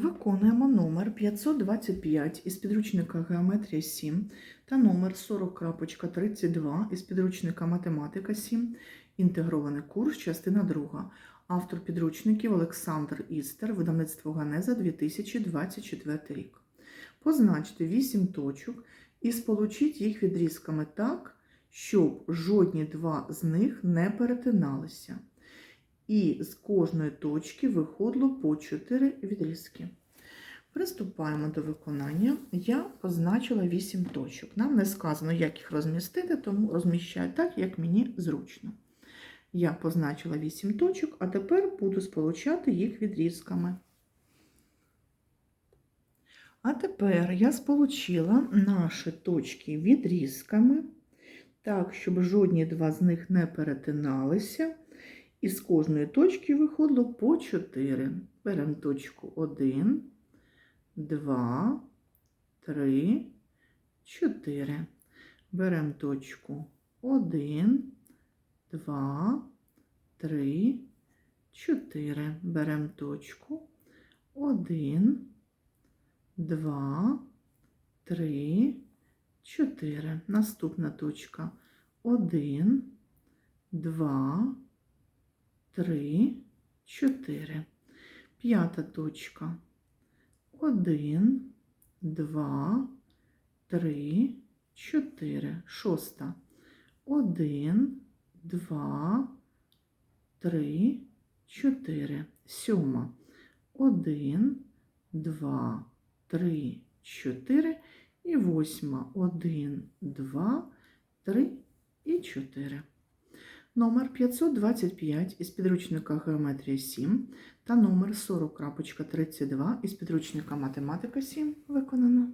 Виконуємо номер 525 із підручника Геометрія 7 та номер 40.32 із підручника Математика 7, інтегрований курс, частина 2. Автор підручників Олександр Істер, видавництво Ганеза 2024 рік. Позначте 8 точок і сполучіть їх відрізками так, щоб жодні два з них не перетиналися. І з кожної точки виходило по 4 відрізки. Приступаємо до виконання. Я позначила 8 точок. Нам не сказано, як їх розмістити, тому розміщаю так, як мені зручно. Я позначила 8 точок, а тепер буду сполучати їх відрізками. А тепер я сполучила наші точки відрізками, так, щоб жодні два з них не перетиналися. І з кожної точки виходило по 4. Беремо точку 1, 2, 3, 4. Беремо точку 1, 2, 3, 4. Беремо точку 1, 2, 3, 4. Наступна точка 1, 2, 3, 4. П'ята точка. 1, 2, 3, 4. Шоста. 1, 2, 3, 4. Сьома. 1, 2, 3, 4. І восьма. 1, 2, 3 і 4. Номер 525 із підручника Геометрія 7 та номер 40.32 із підручника Математика 7 виконано.